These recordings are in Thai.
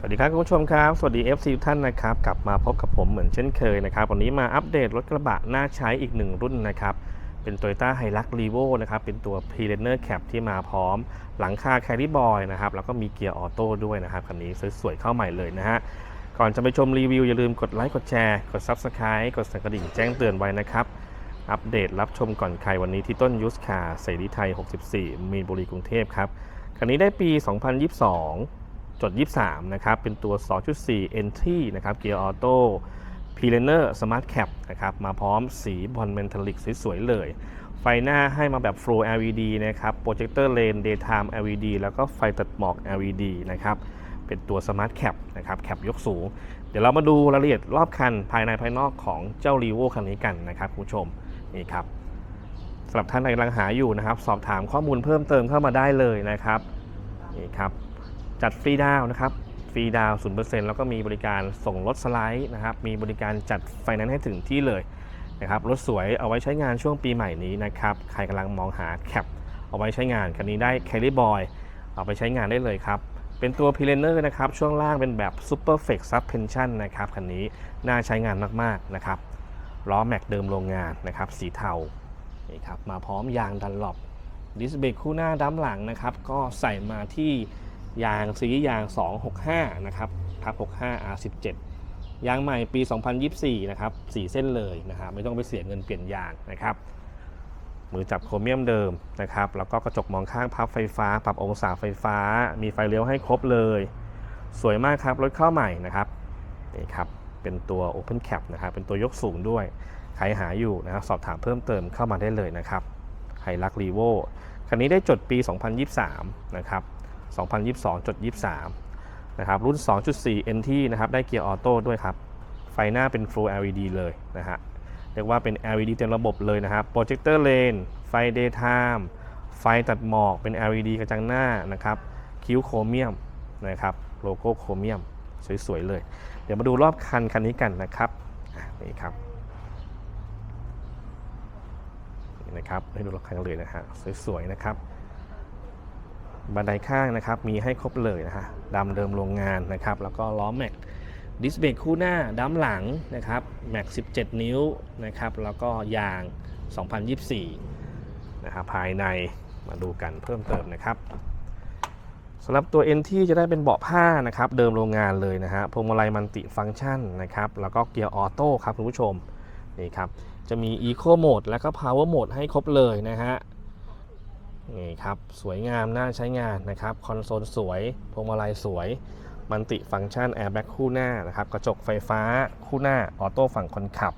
สวัสดีครับคุณผู้ชมครับ สวัสดี FC ทุกท่านนะครับ กลับมาพบกับผมเหมือนเช่นเคยนะครับ วันนี้มาอัปเดตรถกระบะน่าใช้อีกหนึ่งรุ่นนะครับ เป็น Toyota h i l u x r e v o นะครับ เป็นตัว p r e n e r Cap ที่มาพร้อม หลังคา Carry Boy นะครับ แล้วก็มีเกียร์ออโต้ด้วยนะครับ คันนี้สวยๆเข้าใหม่เลยนะฮะ ก่อนจะไปชมรีวิว อย่าลืมกดไลค์กดแชร์ กด Subscribe กดสั่นกระดิ่งแจ้งเตือนไว้นะครับ อัปเดตรับชมก่อนใครวันนี้ที่ต้นยุสคาเสรีไทย 64 มีนบุรีกรุงเทพครับคันนี้ได้ปี 2022 จด 23 นะครับ เป็นตัว 2.4 Entry นะครับ เกียร์ออโต้ p l a n e r Smart Cap นะครับ มาพร้อมสีบอลเมนทัลลิกสวยๆเลย ไฟหน้าให้มาแบบ Flow LED นะครับ Projector Lane Daytime LED แล้วก็ไฟตัดหมอก LED นะครับ เป็นตัว Smart Cap นะครับ แคปยกสูง เดี๋ยวเรามาดูรายละเอียดรอบคันภายในภายนอกของเจ้า r e v o คันนี้กันนะครับคุณผู้ชม นี่ครับสำหรับท่านใดกำลังหาอยู่นะครับ สอบถามข้อมูลเพิ่มเติมเข้ามาได้เลยนะครับ นี่ครับ จัดฟรีดาวนะครับฟรีดาวน์0%แล้วก็มีบริการส่งรถสไลด์นะครับ มีบริการจัดไฟแนนซ์ให้ถึงที่เลยนะครับ รถสวยเอาไว้ใช้งานช่วงปีใหม่นี้นะครับ ใครกำลังมองหาแคปเอาไว้ใช้งาน คันนี้ได้ Carry Boy เอาไปใช้งานได้เลยครับ เป็นตัว p ิเลนเนอร์นะครับ ช่วงล่างเป็นแบบ Super f l e x Suspension นะครับ คันนี้น่าใช้งานมาก ๆ นะครับ ล้อแม็กเดิมโรงงานนะครับ สีเทา นี่ครับ มาพร้อมยางดันหลบดิสเบรกคู่หน้าด้านหลังนะครับ ก็ใส่มาที่ ยางซีรีส์ยาง 265 นะครับทับ65 R17 ยางใหม่ปี 2024 นะครับ4เส้นเลยนะครับไม่ต้องไปเสียเงินเปลี่ยนยางนะครับ มือจับโครเมียมเดิมนะครับ แล้วก็กระจกมองข้างพับไฟฟ้า ปรับองศาไฟฟ้า มีไฟเลี้ยวให้ครบเลย สวยมากครับ รถเข้าใหม่นะครับนี่ครับเป็นตัว Open Cap นะครับเป็นตัวยกสูงด้วย ใครหาอยู่นะครับสอบถามเพิ่มเติมเข้ามาได้เลยนะครับไฮลักรีโวคันนี้ได้จดปี 2023 นะครับ 2022จด23 นะครับ รุ่น 2.4 NT นะครับ ได้เกียร์ออโต้ด้วยครับ ไฟหน้าเป็น Full LED เลยนะฮะ เรียกว่าเป็น LED เต็มระบบเลยนะครับ Projector Lane ไฟ Daytime ไฟตัดหมอก เป็น LED กระจังหน้านะครับ คิ้วโครเมียมนะครับ โลโก้โครเมียม สวย ๆ เลย เดี๋ยวมาดูรอบคันคันนี้กันนะครับนี่ครับนี่นะครับให้ดูรอบคันเลยนะฮะสวยๆนะครับ บันไดข้างนะครับ มีให้ครบเลยนะฮะดำเดิมโรงงานนะครับ แล้วก็ล้อแม็กดิสเบรกคู่หน้าดั้มหลังนะครับแม็ก 17 นิ้วนะครับ แล้วก็ยาง 2024 นะครับ ภายในมาดูกันเพิ่มเติมนะครับสำหรับตัว NT จะได้เป็นเบาะผ้านะครับ เดิมโรงงานเลยนะฮะพวงมาลัยมันติฟังก์ชันนะครับ แล้วก็เกียร์ออโต้ครับคุณผู้ชมนี่ครับ จะมี Eco Mode แล้วก็ Power Mode ให้ครบเลยนะฮะ นี่ครับ สวยงามน่าใช้งานนะครับ คอนโซลสวยพวงมาลัยสวย มันติฟังก์ชันแอร์แบ็กคู่หน้านะครับ กระจกไฟฟ้าคู่หน้า ออโต้ฝั่งคนขับ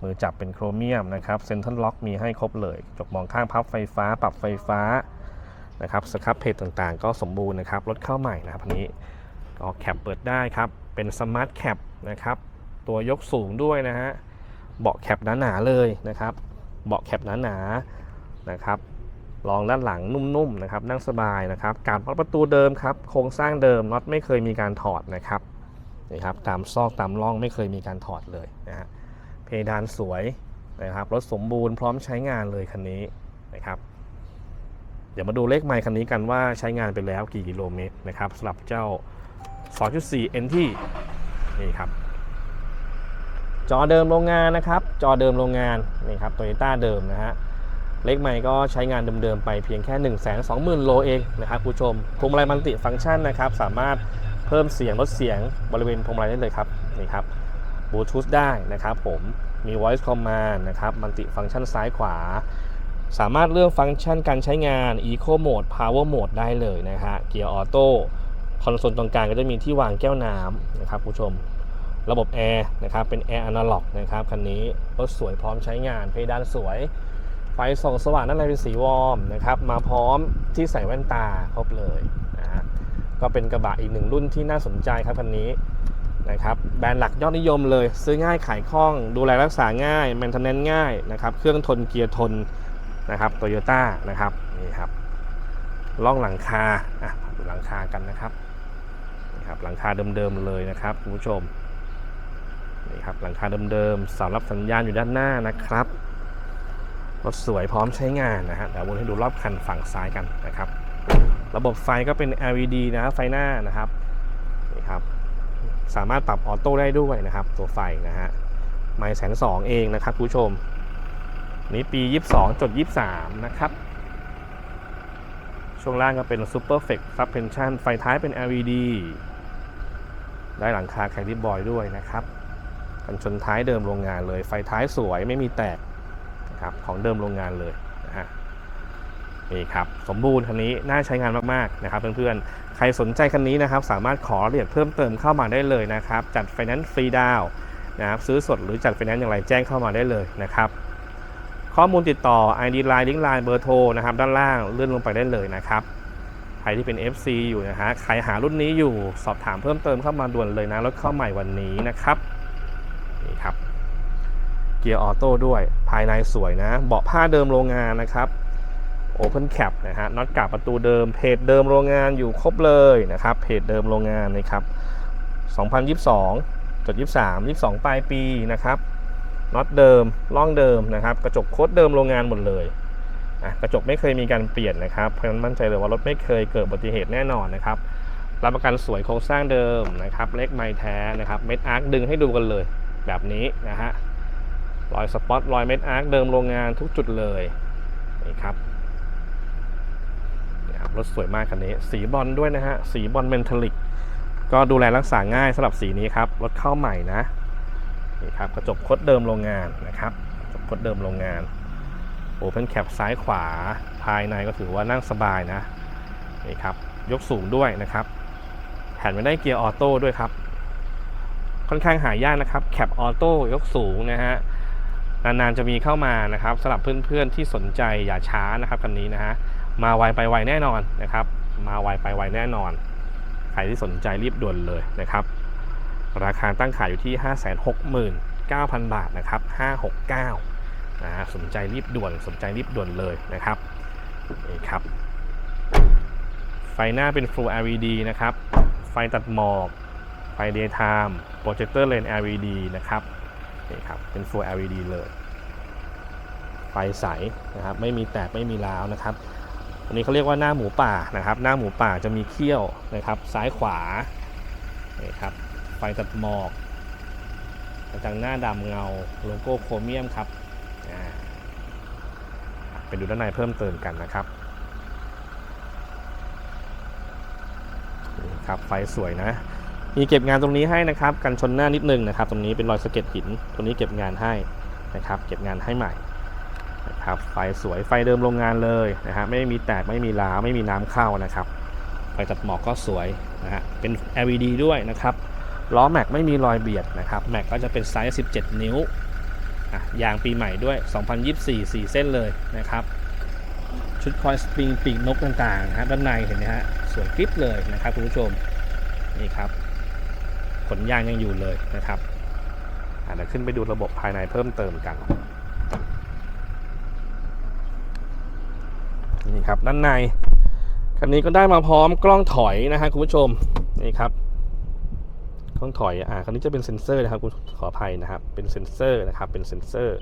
มือจับเป็นโครเมียมนะครับ เซ็นทรัลล็อกมีให้ครบเลย กระจกมองข้างพับไฟฟ้า ปรับไฟฟ้านะครับ สครับเพจต่างๆ ก็สมบูรณ์นะครับ รถเข้าใหม่นะครับอันนี้ก็แคปเปิดได้ครับ เป็นสมาร์ทแคปนะครับ ตัวยกสูงด้วยนะฮะ เบาะแคปหนาๆเลยนะครับ เบาะแคปหนาๆนะครับ รองด้านหลังนุ่มๆนะครับนั่งสบายนะครับการล็อกประตูเดิมครับโครงสร้างเดิมน็อตไม่เคยมีการถอดนะครับนี่ครับตามซอกตามร่องไม่เคยมีการถอดเลยนะฮะเพดานสวยนะครับรถสมบูรณ์พร้อมใช้งานเลยคันนี้นะครับ เดี๋ยวมาดูเลขไมล์คันนี้กันว่าใช้งานไปแล้วกี่กิโลเมตรนะครับสำหรับเจ้า 2.4 NT นี่ครับจอเดิมโรงงานนะครับ จอเดิมโรงงานนี่ครับโตโยต้าเดิมนะฮะ เลขใหม่ก็ใช้งานเดิมๆไปเพียงแค่ 1 2 0 0 0 0 โลเองนะครับผู้ชมพวงมาลัยมันติฟังก์ชันนะครับสามารถเพิ่มเสียงลดเสียงบริเวณพวงมาลัยได้เลยครับนี่ครับบลูทูธได้นะครับผมมี voice command นะครับมันติฟังก์ชันซ้ายขวา สามารถเลือกฟังก์ชันการใช้งาน Eco Mode Power Mode ได้เลยนะฮะเกียร์ออโต้คอนโซลตรงกลางก็จะมีที่วางแก้วน้ำนะครับผู้ชมระบบแอร์นะครับเป็นแอร์อนาล็อกนะครับคันนี้รถสวยพร้อมใช้งานเพดานสวย ไฟส่องสว่างด้านในเป็นสีวอร์มนะครับ มาพร้อมที่ใส่แว่นตาครบเลยนะฮะก็เป็นกระบะอีกหนึ่งรุ่นที่น่าสนใจครับคันนี้นะครับแบรนด์หลักยอดนิยมเลย ซื้อง่ายขายคล่อง ดูแลรักษาง่ายแมนเทนแนนง่ายนะครับเครื่องทนเกียร์ทนนะครับโตโยต้านะครับนี่ครับล่องหลังคาอะดูหลังคากันนะครับนี่ครับหลังคาเดิมๆเลยนะครับคุณผู้ชมนี่ครับหลังคาเดิมๆเสารับสัญญาณอยู่ด้านหน้านะครับ รถสวยพร้อมใช้งานนะฮะเดี๋ยววนให้ดูรอบคันฝั่งซ้ายกันนะครับ ระบบไฟก็เป็น LED นะไฟหน้านะครับนี่ครับ สามารถปรับออโต้ได้ด้วยนะครับ ตัวไฟนะฮะไม่แสนสองเองนะครับคุณผู้ชม นี้ปี 22จด23 นะครับ ช่วงล่างก็เป็น Super f e c Suspension ไฟท้ายเป็น LED ได้หลังคาแคริบอยด้วยนะครับ กันชนท้ายเดิมโรงงานเลยไฟท้ายสวยไม่มีแตก นะครับของเดิมโรงงานเลยนะฮะนี่ครับสมบูรณ์คันนี้น่าใช้งานมากๆนะครับเพื่อนๆใครสนใจคันนี้นะครับสามารถขอรายละเอียดเพิ่มเติมเข้ามาได้เลยนะครับจัดไฟแนนซ์ฟรีดาวนะครับซื้อสดหรือจัดไฟแนนซ์อย่างไรแจ้งเข้ามาได้เลยนะครับข้อมูลติดต่อ ID Line ลิงก์ Line เบอร์โทรนะครับด้านล่างเลื่อนลงไปได้เลยนะครับใครที่เป็น FC อยู่นะฮะใครหารุ่นนี้อยู่สอบถามเพิ่มเติมเข้ามาด่วนเลยนะรถเข้าใหม่วันนี้นะครับนี่ครับ เกียร์ออโต้ด้วยภายในสวยนะ เบาะผ้าเดิมโรงงานนะครับ Open Cap นะฮะน็อตกาบประตูเดิมเพจเดิมโรงงานอยู่ครบเลยนะครับเพจเดิมโรงงานนะครับ 2022จด23 22 ปลายปีนะครับน็อตเดิมร่องเดิมนะครับ กระจกโค้ดเดิมโรงงานหมดเลยอะกระจกไม่เคยมีการเปลี่ยนนะครับเพราะฉะนั้นมั่นใจเลยว่ารถไม่เคยเกิดอุบัติเหตุแน่นอนนะครับรับประกันสวยโครงสร้างเดิมนะครับ เล็กไม้แท้นะครับ เม็ดอาร์คดึงให้ดูกันเลย แบบนี้นะฮะ รอยสปอตรอยเม็ดอาร์คเดิมโรงงานทุกจุดเลยนี่ครับรถสวยมากคันนี้ สีบอลด้วยนะฮะ สีบอลเมนทัลิก ก็ดูแลรักษาง่ายสำหรับสีนี้ครับ รถเข้าใหม่นะ นี่ครับกระจกคดเดิมโรงงานนะครับกระจกคดเดิมโรงงานโอเพนแคปซ้ายขวาภายในก็ถือว่านั่งสบายนะ นี่ครับ ยกสูงด้วยนะครับแผ่นไม่ได้เกียร์ออโต้ด้วยครับ ค่อนข้างหายากนะครับ แคปออโต้ยกสูงนะฮะ นานๆจะมีเข้ามานะครับสำหรับเพื่อนๆที่สนใจอย่าช้านะครับคันนี้นะฮะมาไวไปไวแน่นอนนะครับ มาไวไปไวแน่นอน ใครที่สนใจรีบด่วนเลยนะครับ ราคาตั้งขายอยู่ที่ 569,000 บาทนะครับ 569นะฮะสนใจรีบด่วนสนใจรีบด่วนเลยนะครับนี่ครับไฟหน้าเป็น Full LED นะครับ ไฟตัดหมอก ไฟ Daytime โปรเจคเตอร์เลน LED นะครับ นี่ครับเป็น Full LED เลยไฟใสนะครับไม่มีแตกไม่มีร้าวนะครับอันนี้เขาเรียกว่าหน้าหมูป่านะครับ หน้าหมูป่าจะมีเขี้ยวนะครับ ซ้ายขวานี่ครับไฟตัดหมอกกระจังหน้าดำเงาโลโก้โครเมียมครับไปดูด้านในเพิ่มเติมกันนะครับครับไฟสวยนะ มีเก็บงานตรงนี้ให้นะครับกันชนหน้านิดนึงนะครับ ตรงนี้เป็นรอยสะเก็ดหิน ตรงนี้เก็บงานให้นะครับ เก็บงานให้ใหม่นะครับไฟสวยไฟเดิมโรงงานเลยนะฮะไม่มีแตกไม่มีร้าไม่มีน้ำเข้านะครับไฟตัดหมอกก็สวยนะฮะเป็น LED ด้วยนะครับล้อแม็กไม่มีรอยเบียดนะครับแม็กก็จะเป็นไซส์ 17 นิ้วอะยางปีใหม่ด้วย 2024 4 เส้นเลยนะครับ ชุดคอยสปริงปีกนกต่างๆนะฮะด้านในเห็นไหมฮะสวยกริบเลยนะครับคุณผู้ชมนี่ครับ ขนยางยังอยู่เลยนะครับเดี๋ยวขึ้นไปดูระบบภายในเพิ่มเติมกันนี่ครับด้านในคันนี้ก็ได้มาพร้อมกล้องถอยนะฮะคุณผู้ชมนี่ครับกล้องถอยอ่าคันนี้จะเป็นเซ็นเซอร์นะครับคุณขออภัยนะครับ เป็นเซ็นเซอร์นะครับเป็นเซ็นเซอร์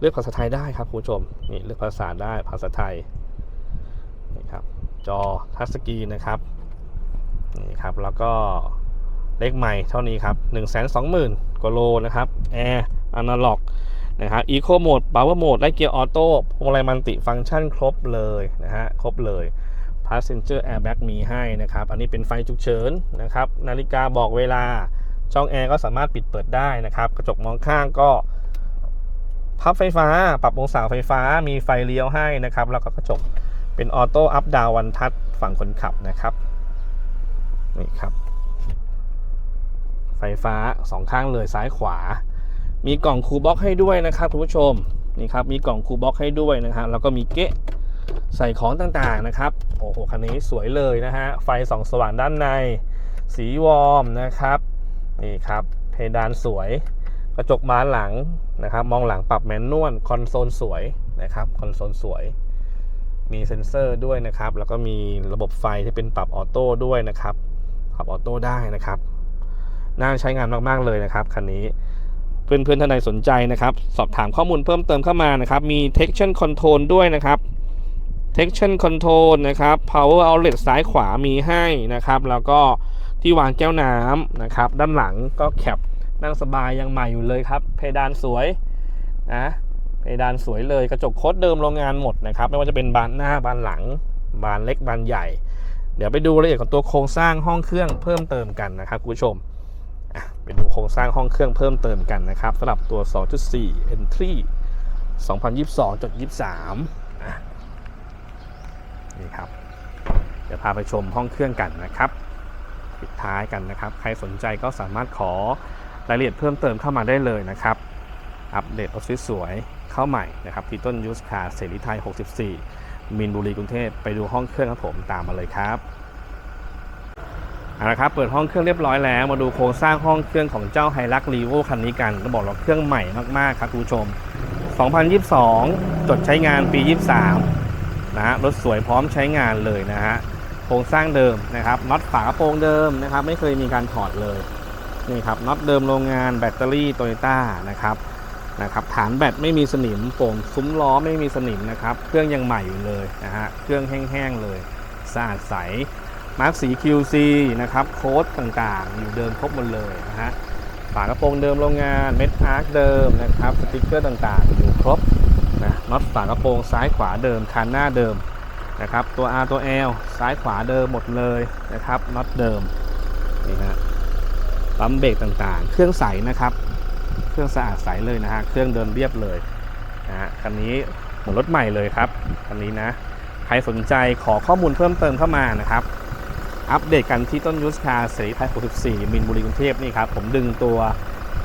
เลือกภาษาไทยได้ครับคุณผู้ชมนี่เลือกภาษาได้ภาษาไทยนี่ครับจอทัชสกรีนนะครับนี่ครับแล้วก็ เลขใหม่เท่านี้ครับ 1 2 0 0 0 0กว่าโลนะครับแอร์อนาล็อกนะครับ Eco Mode Power Mode และเกียร์ออโต้พวงมาลัยมันติฟังก์ชันครบเลยนะฮะครบเลย Passenger Airbag มีให้นะครับ อันนี้เป็นไฟฉุกเฉินนะครับ นาฬิกาบอกเวลา ช่องแอร์ก็สามารถปิดเปิดได้นะครับ กระจกมองข้างก็ พับไฟฟ้า ปรับองศาไฟฟ้า มีไฟเลี้ยวให้นะครับ แล้วก็กระจกเป็นออโต้อัพดาววันทัชฝั่งคนขับนะครับ นี่ครับ ไฟฟ้าสองข้างเลยซ้ายขวา มีกล่องคูบ็อกให้ด้วยนะครับคุณผู้ชมนี่ครับมีกล่องคูบ็อกให้ด้วยนะฮะแล้วก็มีเกะใส่ของต่างๆนะครับโอ้โหคันนี้สวยเลยนะฮะไฟส่องสว่างด้านใน สีวอร์มนะครับนี่ครับเพดานสวย กระจกบานหลังนะครับ มองหลังปรับแมนนวลคอนโซลสวยนะครับคอนโซลสวย มีเซ็นเซอร์ด้วยนะครับ แล้วก็มีระบบไฟที่เป็นปรับออโต้ด้วยนะครับปรับออโต้ได้นะครับ น่าใช้งานมากๆเลยนะครับคันนี้เพื่อนๆท่านใดสนใจนะครับ สอบถามข้อมูลเพิ่มเติมเข้ามานะครับ มี Traction Control ด้วยนะครับ Traction Control นะครับ Power Outlet ซ้ายขวามีให้นะครับ แล้วก็ที่วางแก้วน้ำนะครับ ด้านหลังก็แคปนั่งสบายยังใหม่อยู่เลยครับ เพดานสวยนะเพดานสวยเลยกระจกโคตรเดิมโรงงานหมดนะครับ ไม่ว่าจะเป็นบานหน้าบานหลัง บานเล็กบานใหญ่ เดี๋ยวไปดูรายละเอียดของตัวโครงสร้างห้องเครื่องเพิ่มเติมกันนะครับคุณผู้ชม ไปดูโครงสร้างห้องเครื่องเพิ่มเติมกันนะครับสำหรับตัว 2.4 Entry 2022.23 นี่ครับ เดี๋ยวพาไปชมห้องเครื่องกันนะครับ ปิดท้ายกันนะครับ ใครสนใจก็สามารถขอรายละเอียดเพิ่มเติมเข้ามาได้เลยนะครับ อัปเดตรถสวยๆเข้าใหม่นะครับที่ต้นยูสคาเสรีไทย 64มินบุรีกรุงเทพไปดูห้องเครื่องครับผมตามมาเลยครับ เอาละครับเปิดห้องเครื่องเรียบร้อยแล้ว มาดูโครงสร้างห้องเครื่องของเจ้าไฮรักรีโวคันนี้กันต้องบอกว่าเครื่องใหม่มากๆครับคุณผู้ชม 2022 จดใช้งานปี 23 นะฮะรถสวยพร้อมใช้งานเลยนะฮะโครงสร้างเดิมนะครับน็อตฝากระโปรงเดิมนะครับ ไม่เคยมีการถอดเลยนี่ครับน็อตเดิมโรงงานแบตเตอรี่โตโยต้านะครับนะครับฐานแบตไม่มีสนิมโป่งซุ้มล้อไม่มีสนิมนะครับ เครื่องยังใหม่อยู่เลยนะฮะเครื่องแห้งๆเลย สะอาดใส มาร์กสี QC นะครับโค้ดต่างๆ อยู่เดิมครบหมดเลยนะฮะฝากระโปรงเดิมโรงงานเม็ดอาร์คเดิมนะครับสติกเกอร์ต่างๆ อยู่ครบนะน็อตฝากระโปรงซ้ายขวาเดิมคันหน้าเดิมนะครับตัว R ตัว L ซ้ายขวาเดิมหมดเลยนะครับน็อตเดิมนี่ฮะปั๊มเบรกต่างๆ เครื่องใสนะครับ เครื่องสะอาดใสเลยนะฮะเครื่องเดินเรียบเลยนะฮะคันนี้เหมือนรถใหม่เลยครับคันนี้นะใครสนใจขอข้อมูลเพิ่มเติมเข้ามานะครับ อัปเดตกันที่ต้นยูสคาเสรีไทย64 มินบุรีกรุงเทพนี่ครับ ผมดึงตัว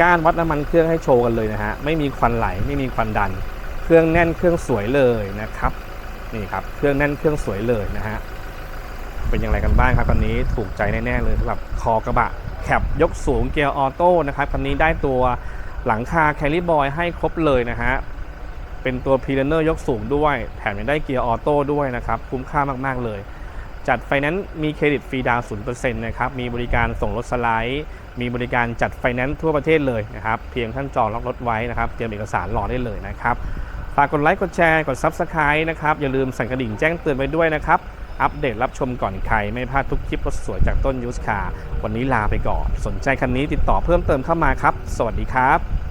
ก้านวัดน้ำมันเครื่องให้โชว์กันเลยนะฮะ ไม่มีควันไหล ไม่มีควันดัน เครื่องแน่นเครื่องสวยเลยนะครับ นี่ครับ เครื่องแน่นเครื่องสวยเลยนะฮะ เป็นอย่างไรกันบ้างครับคันนี้ถูกใจแน่ๆเลยสำหรับคอกระบะแคบยกสูงเกียร์ออโต้นะครับคันนี้ได้ตัวหลังคาแคลิบอยให้ครบเลยนะฮะ เป็นตัวพรีเลนเนอร์ยกสูงด้วย แถมยังได้เกียร์ออโต้ด้วยนะครับ คุ้มค่ามากๆเลย จัดไฟแนนซ์มีเครดิตฟรีดาวน์0%นต์นะครับ มีบริการส่งรถสไลด์ มีบริการจัดไฟแนนซ์ทั่วประเทศเลยนะครับ เพียงท่านจองล็อกรถไว้นะครับ เตรียมเอกสารรอได้เลยนะครับ ฝากกดไลค์ กดแชร์ กด Subscribe นะครับ อย่าลืมสั่นกระดิ่งแจ้งเตือนไว้ด้วยนะครับ อัปเดตรับชมก่อนใคร ไม่พลาดทุกคลิปรถสวยจากต้นยูสคาวันนี้ลาไปก่อน สนใจคันนี้ติดต่อเพิ่มเติมเข้ามาครับ สวัสดีครับ